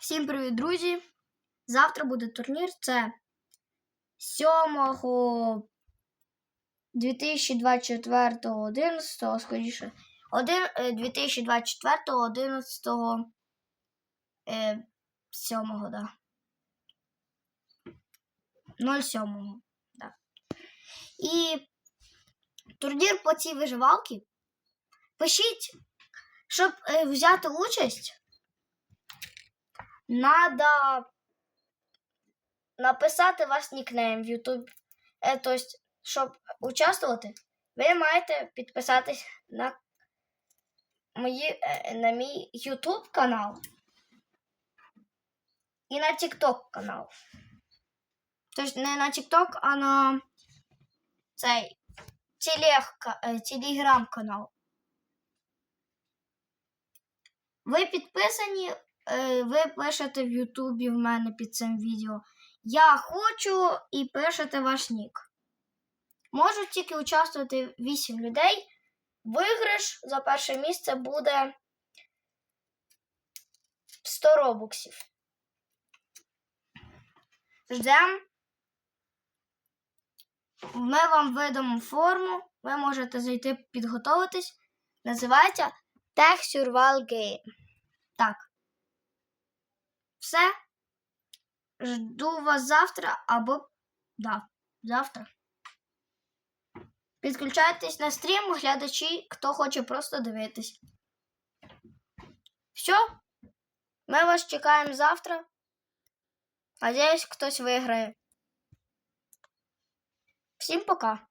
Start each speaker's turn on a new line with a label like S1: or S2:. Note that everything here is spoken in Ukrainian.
S1: Всім привіт, друзі! Завтра буде турнір. Це 7 2024 11 скоріше. Один, е, 2024 11 е, 7 да. 07 да. І турнір по цій виживалці. Пишіть, щоб е, взяти участь надо написати ваш нікнейм в YouTube. Е, тобто, щоб участвувати, ви маєте підписатись на, мої, е, на мій YouTube канал і на TikTok канал. Тобто не на TikTok, а на цей телеграм канал. Ви підписані, е, ви пишете в Ютубі в мене під цим відео. Я хочу і пишете ваш нік. Можуть тільки участвувати 8 людей. Виграш за перше місце буде 100 робоксів. Ждем. Ми вам видамо форму. Ви можете зайти підготуватись. Називається Tech Survival Game. Так. Все. Жду вас завтра або. Да, завтра. Підключайтесь на стрім, глядачі, хто хоче просто дивитись. Все. Ми вас чекаємо завтра. Надіюсь, хтось виграє. Всім пока.